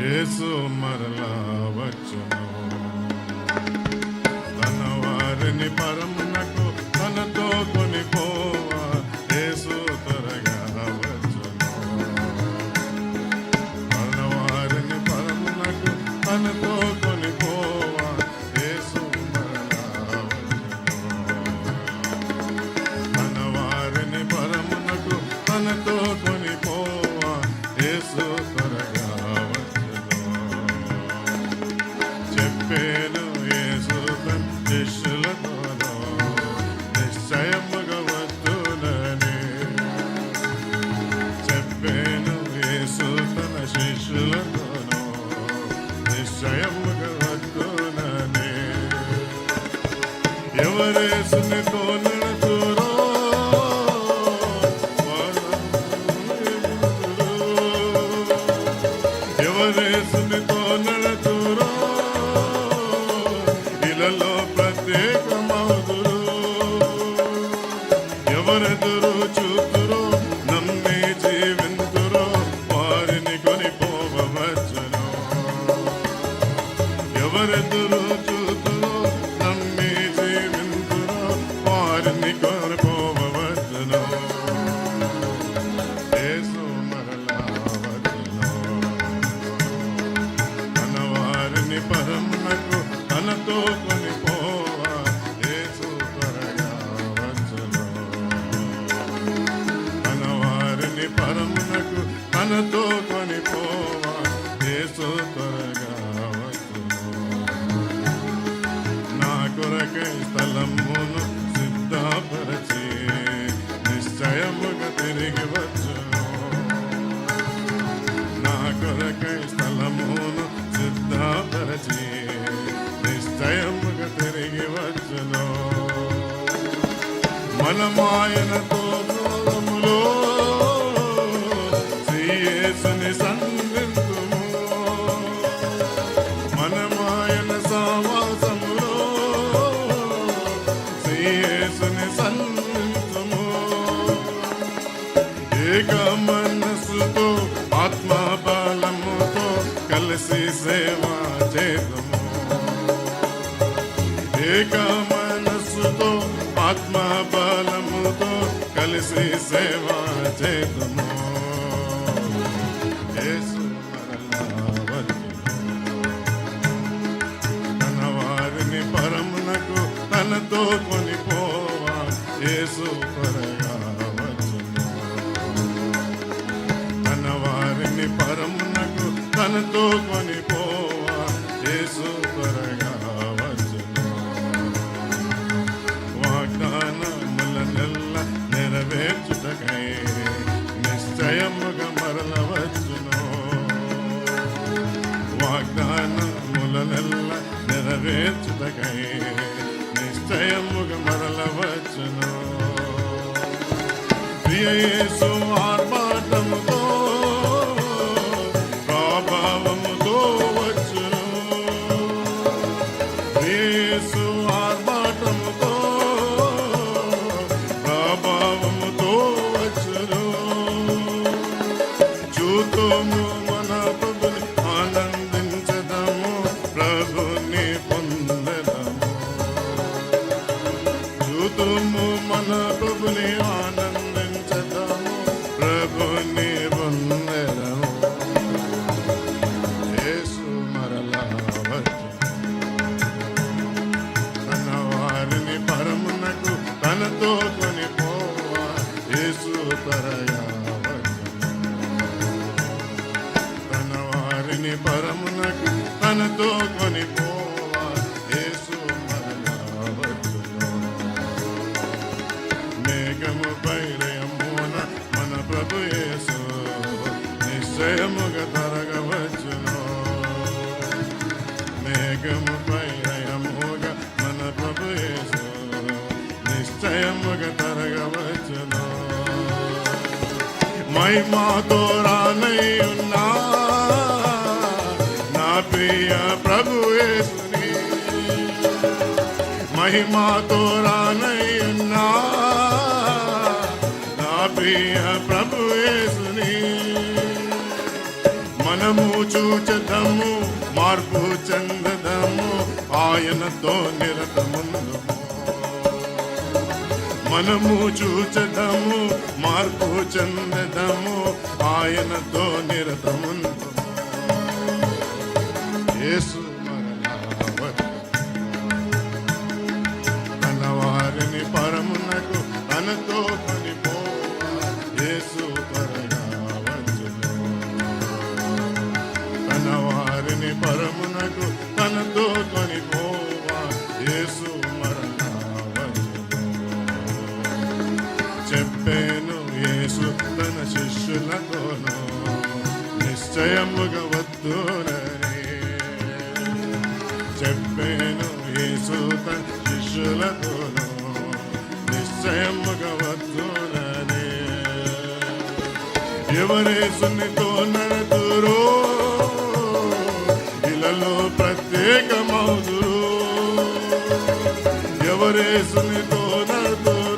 యేసు మరలా వచ్చును. తన వారిని మనతో కొనిపోవా యేసు త్వరగా వచ్చును. తన వారిని పరమునకు కొనిపోవా యేసు మనమాయనతో దూరములో శ్రీయేసుని సంధింతుము మనమాయన సావాసములో శ్రీయేసుని సంధింతుము ఏక మనస్సుతో ఆత్మ బలముతో కలిసి సేవ కలిసి సేవ చేద్దాము యేసు తన వారిని పరమునకు తనతో కొనిపోవా యేసు త్వరగా తన వారిని పరమునకు తనతో నిశ్చయముగా మరల వచ్చును. ప్రియయేసు ఆర్భాటముతో చూతుము మన ప్రభుని ఆనందించటము ప్రభుని పొందదము యేసు మరలా తన వారిని పరమునకు తనతో కొనిపోవా. యేసు తన వారిని పరమునకు తనతో మేఘముపై మన ప్రభు యేసు. నిశ్చయముగా తరగవచ్చును మేఘము పైరయముగా మన ప్రభు యేసు. నిశ్చయముగా తరగవచ్చును మహిమాతో రానై ఉన్నా. నా ప్రియ ప్రభు యేసుని. మహిమాతో రానై ప్రభుయేసుని మనము చూచదము మార్పు చెందదము ఆయనతో నిరతముందు మనము చూచదము మార్పు చెందదము ఆయనతో నిరతముందు యేసు మరలా పరమునకు తనతో పడిపో చెప్పాను యేసు తన శిష్యులతోనూ నిశ్చయముగా వద్దునని చెప్పాను యేసు తన శిష్యులతోనూ నిశ్చయముగా వద్దునని ఎవరేసునితో నడుతురు ఇలలో ప్రత్యేకమవుదురు. ఎవరేసునితో నడుతురు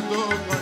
Santo